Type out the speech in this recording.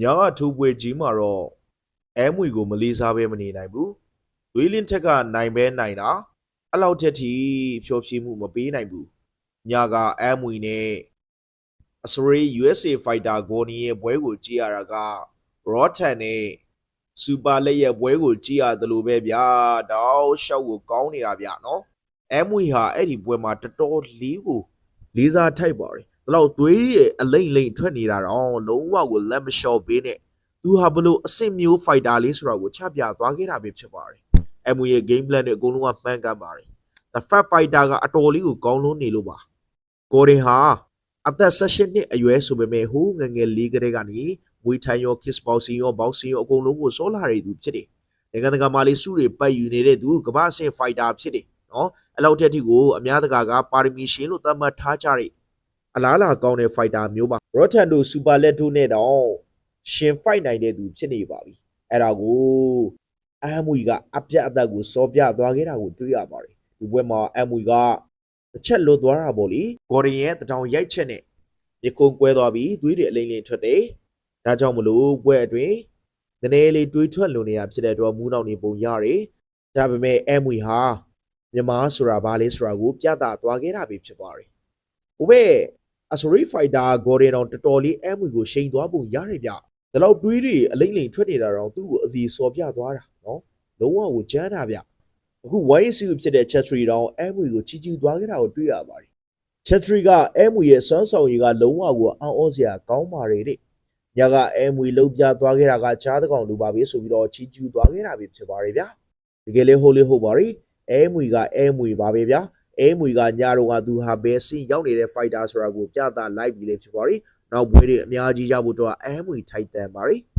ညာကထူပွေကြီးမှာတော့အဲမွေကိုမလေးစားပဲမနေနိုင်ဘူးလွေးလင်းထက်ကနိုင်ပဲနိုင်တာအဲ့လောက်ထက်ထိဖြောဖြေမှုမပေးနိုင်ဘူးညာကအဲမွေနဲ့အစရေး USA Fighter ဂိုနီရဲ့ပွဲကိုကြည့်ရတာက Rotan နဲ့စူပါလက်ရဲ့ပွဲကိုကြည့်ရတယ်လို့ပဲဗျာတောက်ရှောက်ကိုကောင်းနေတာဗျာနော်အဲမွေဟာအဲ့ဒီပွဲမှာတော်တော်လေးကိုလေးစားထိုက်ပါတယ် ဒါတော့သွေးရဲ့အလိမ့်လိမ့်ထွက်နေတာတော့လုံးဝကိုလက်မလျှော့ပေးနဲ့သူဟာဘလို့အဆင့်မျိုး fighter လေးဆိုတာကိုချပြသွားခဲ့တာပဲဖြစ်ပါတယ်အဲမွေရဲ့ game plan တွေအကုန်လုံးကမှန်ကန်ပါတယ် the fat fighter ကအတော်လေးကိုကောင်းလုံးနေလို့ပါကိုရင်ဟာအသက်16နှစ်အရွယ်ဆိုပေမဲ့ဟိုးငယ်ငယ်လေးကလေးကနေမွေထိုင်ရော kiss boxing ရော boxing ရောအကုန်လုံးကိုစောလာရတဲ့သူဖြစ်တယ်နိုင်ငံတကာမှာလေးစုတွေပတ်ယူနေတဲ့သူကမ္ဘာအဆင့် fighter ဖြစ်တယ်နော်အဲ့လောက်တက်ထိကိုအများတကာကပါရမီရှင်လို့သတ်မှတ်ထားကြတဲ့ အလားလာကောင်းတဲ့ fighter မျိုးပါ Rotundo Super Letto နဲ့တော့ရှင် fight နိုင်တဲ့သူဖြစ်နေပါပြီအဲ့ဒါကိုအမ်မွီကအပြတ်အသက်ကိုစောပြသွားခဲ့တာကိုတွေ့ရပါတယ်ဒီပွဲမှာအမ်မွီကတစ်ချက်လွတ်သွားတာပေါ့လေဂေါ်ဒင်ရဲ့တထောင်ရိုက်ချက်နဲ့မြေကုံကွဲသွားပြီးသွေးတွေအလိမ့်လိမ့်ထွက်တယ်ဒါကြောင့်မလို့ပွဲအတွင်းနည်းနည်းလေးတွေးထွက်လွန်နေတာဖြစ်တဲ့အတွက်မူးနောက်နေပုံရတယ်ဒါပေမဲ့အမ်မွီဟာမြန်မာဆိုတာဘာလဲဆိုတာကို ပြသသွားခဲ့တာပဲဖြစ်ပါတယ်ဟိုဘက် အစရီဖိုက်တာဂေါ်ဒင်တော်တော်တော်လေးအမ်မွီကိုရှိန်သွားပုံရတယ်ဗျဒါတော့တွေးတွေအလိမ့်လိမ့်ထွက်နေတာတော့သူ့ကိုအစီစော်ပြသွားတာနော်လုံးဝကိုကြမ်းတာဗျအခု YSU ဖြစ်တဲ့ Chatry တောင်အဲမွေကိုချီကျူးသွားခဲ့တာကိုတွေ့ရပါတယ်။ Chatry ကအဲမွေရဲ့စွမ်းဆောင်ရည်ကလုံးဝကိုအံ့ဩစရာကောင်းပါတယ်တဲ့။ညကအဲမွေလုံးပြသွားခဲ့တာကကြားတကောင်လူပါပဲဆိုပြီးတော့ချီကျူးသွားခဲ့တာပဲဖြစ်ပါတယ်ဗျာ။တကယ်လေးဟိုလေးဟုတ်ပါရီ။အဲမွေကအဲမွေပါပဲဗျာ။ အဲမွေကညတော့ကသူဟာဘယ်စင်ရောက်နေတဲ့ fighter ဆိုတာကိုပြသလိုက်ပြီးလေဖြစ်ပါရီ။နောက်ဘွေတွေအများကြီးရဖို့တော့အဲမွေထိုက်တန်ပါရီ။